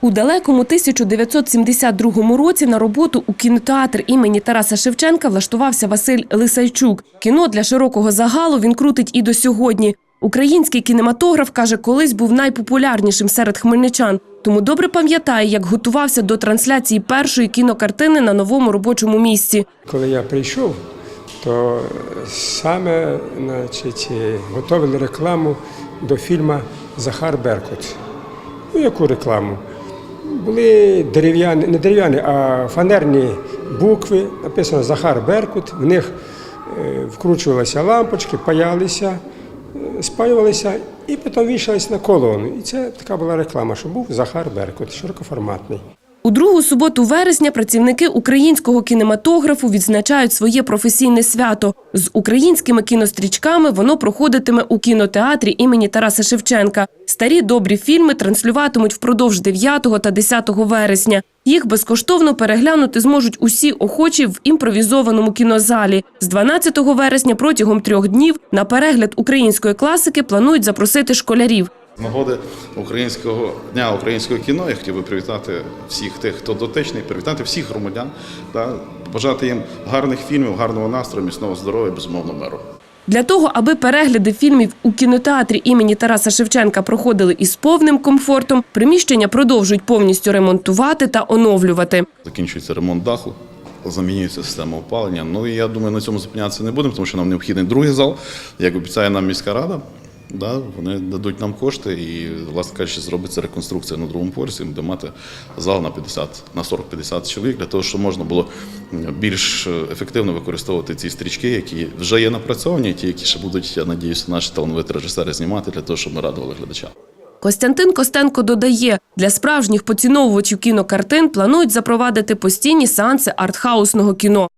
У далекому 1972 році на роботу у кінотеатр імені Тараса Шевченка влаштувався Василь Лисайчук. Кіно для широкого загалу він крутить і до сьогодні. Український кінематограф каже, колись був найпопулярнішим серед хмельничан. Тому добре пам'ятає, як готувався до трансляції першої кінокартини на новому робочому місці. Коли я прийшов, то саме значить, готували рекламу до фільму Захар Беркут. Ну, яку рекламу? Були дерев'яні, не дерев'яні, а фанерні букви, написано Захар Беркут. В них е, вкручувалися лампочки, паялися, е, спаювалися і потім вішалися на колону. І це така була реклама, що був Захар Беркут, широкоформатний. У другу суботу вересня працівники українського кінематографу відзначають своє професійне свято. З українськими кінострічками воно проходитиме у кінотеатрі імені Тараса Шевченка. Старі добрі фільми транслюватимуть впродовж 9 та 10 вересня. Їх безкоштовно переглянути зможуть усі охочі в імпровізованому кінозалі. З 12 вересня протягом трьох днів на перегляд української класики планують запросити школярів. Нагоди українського дня українського кіно я хотів би привітати всіх тих, хто дотичний, привітати всіх громадян, та побажати їм гарних фільмів, гарного настрою, міцного здоров'я, безумовно миру. Для того, аби перегляди фільмів у кінотеатрі імені Тараса Шевченка проходили із повним комфортом, приміщення продовжують повністю ремонтувати та оновлювати. Закінчується ремонт даху, замінюється система опалення. Ну і я думаю, на цьому зупинятися не будемо, тому що нам необхідний другий зал, як обіцяє нам міська рада. Да, вони дадуть нам кошти і, власне кажучи, зробиться реконструкція на другому поверсі, де мати зал на 50, на 40-50 чоловік, для того, щоб можна було більш ефективно використовувати ці стрічки, які вже є напрацьовані, ті, які ще будуть, я надіюся, наші талановиті режисери знімати для того, щоб ми радували глядача. Костянтин Костенко додає, для справжніх поціновувачів кінокартин планують запровадити постійні сеанси артхаусного кіно.